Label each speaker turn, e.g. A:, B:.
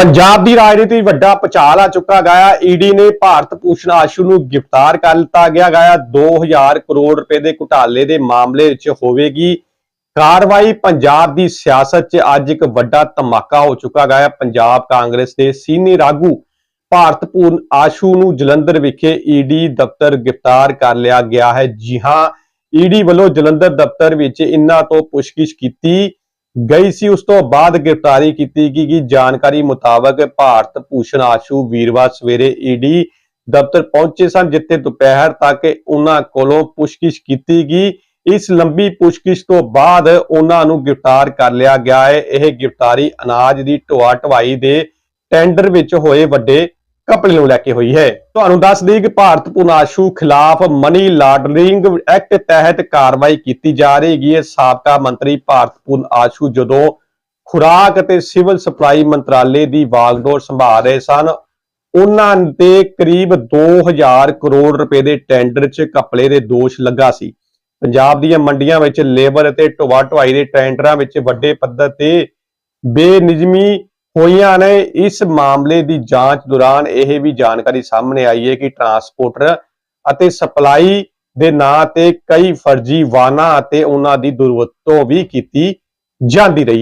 A: ਪੰਜਾਬ ਦੀ ਰਾਜਨੀਤੀ ਵੱਡਾ ਪਚਾਲ ਆ ਚੁੱਕਾ ਗਿਆ। ਈਡੀ ਨੇ ਭਾਰਤ ਭੂਸ਼ਣ ਆਸ਼ੂ ਨੂੰ ਗ੍ਰਿਫਤਾਰ ਕਰ ਲਿੱਤਾ ਗਿਆ ਗਿਆ। 2000 ਕਰੋੜ ਰੁਪਏ ਦੇ ਘੁਟਾਲੇ ਦੇ ਮਾਮਲੇ ਵਿੱਚ ਹੋਵੇਗੀ। ਕਾਰਵਾਈ ਪੰਜਾਬ ਦੀ ਸਿਆਸਤ 'ਚ ਅੱਜ ਇੱਕ ਵੱਡਾ ਧਮਾਕਾ ਹੋ ਚੁੱਕਾ ਗਿਆ। ਪੰਜਾਬ ਕਾਂਗਰਸ ਦੇ ਸੀਨੀਅਰ ਆਗੂ ਭਾਰਤ ਭੂਸ਼ਣ ਆਸ਼ੂ ਨੂੰ ਜਲੰਧਰ ਵਿਖੇ ਈਡੀ ਦਫ਼ਤਰ ਗ੍ਰਿਫਤਾਰ ਕਰ ਲਿਆ ਗਿਆ ਹੈ। ਜੀ ਹਾਂ, ਈਡੀ ਵੱਲੋਂ ਜਲੰਧਰ ਦਫ਼ਤਰ ਵਿੱਚ ਇਹਨਾਂ ਤੋਂ ਪੁੱਛਗਿੱਛ ਕੀਤੀ। ਗਈ ਸੀ, ਉਸ ਤੋਂ ਬਾਅਦ ਗ੍ਰਿਫਤਾਰੀ ਕੀਤੀ ਗਈ। ਕਿ ਜਾਣਕਾਰੀ ਮੁਤਾਬਕ ਭਾਰਤ ਭੂਸ਼ਣ ਆਸ਼ੂ ਵੀਰਵਾਰ ਸਵੇਰੇ ਈਡੀ ਦਫ਼ਤਰ ਪਹੁੰਚੇ ਸਨ, ਜਿੱਥੇ ਦੁਪਹਿਰ ਤੱਕ ਉਹਨਾਂ ਕੋਲੋਂ ਪੁੱਛਗਿੱਛ ਕੀਤੀ ਗਈ। ਇਸ ਲੰਬੀ ਪੁੱਛਗਿੱਛ ਤੋਂ ਬਾਅਦ ਉਹਨਾਂ ਨੂੰ ਗ੍ਰਿਫਤਾਰ ਕਰ ਲਿਆ ਗਿਆ ਹੈ। ਇਹ ਗ੍ਰਿਫਤਾਰੀ ਅਨਾਜ ਦੀ ਢੋਆ ਢਵਾਈ ਦੇ ਟੈਂਡਰ ਵਿੱਚ ਹੋਏ ਵੱਡੇ ਘਪਲੇ ਨੂੰ ਲੈ ਕੇ ਹੋਈ ਹੈ। ਤੁਹਾਨੂੰ ਦੱਸ ਦਈਏ ਕਿ ਭਾਰਤ ਪੁਨਾਸ਼ੂ ਖਿਲਾਫ ਮਨੀ ਲਾਂਡਰਿੰਗ ਐਕਟ ਤਹਿਤ ਕਾਰਵਾਈ ਕੀਤੀ ਜਾ ਰਹੀ ਹੈ। ਸਾਬਕਾ ਮੰਤਰੀ ਭਾਰਤ ਪੁਨ ਜਦੋਂ ਖੁਰਾਕ ਅਤੇ ਸਿਵਲ ਸਪਲਾਈ ਮੰਤਰਾਲੇ ਦੀ ਵਾਗਡੋਰ ਸੰਭਾਲ ਰਹੇ ਸਨ, ਉਹਨਾਂ ਦੇ ਕਰੀਬ 2000 ਕਰੋੜ ਰੁਪਏ ਦੇ ਟੈਂਡਰ 'ਚ ਘਪਲੇ ਦੇ ਦੋਸ਼ ਲੱਗਾ ਸੀ। ਪੰਜਾਬ ਦੀਆਂ ਮੰਡੀਆਂ ਵਿੱਚ ਲੇਬਰ ਅਤੇ ਢੋਆ ਢੁਆਈ ਦੇ ਟੈਂਡਰਾਂ ਵਿੱਚ ਵੱਡੇ ਪੱਧਰ ਤੇ ਬੇਨਿਜ਼ਮੀ ਹੋਈਆਂ ਨੇ। ਇਸ ਮਾਮਲੇ ਦੀ ਜਾਂਚ ਦੌਰਾਨ ਇਹ ਵੀ ਜਾਣਕਾਰੀ ਸਾਹਮਣੇ ਆਈ ਹੈ ਕਿ ਟਰਾਂਸਪੋਰਟਰ ਅਤੇ ਸਪਲਾਈ ਦੇ ਨਾਂ ਤੇ ਕਈ ਫਰਜ਼ੀ ਵਾਹਨਾਂ ਅਤੇ ਉਹਨਾਂ ਦੀ ਦੁਰਵਰਤੋਂ ਵੀ ਕੀਤੀ ਜਾਂਦੀ ਰਹੀ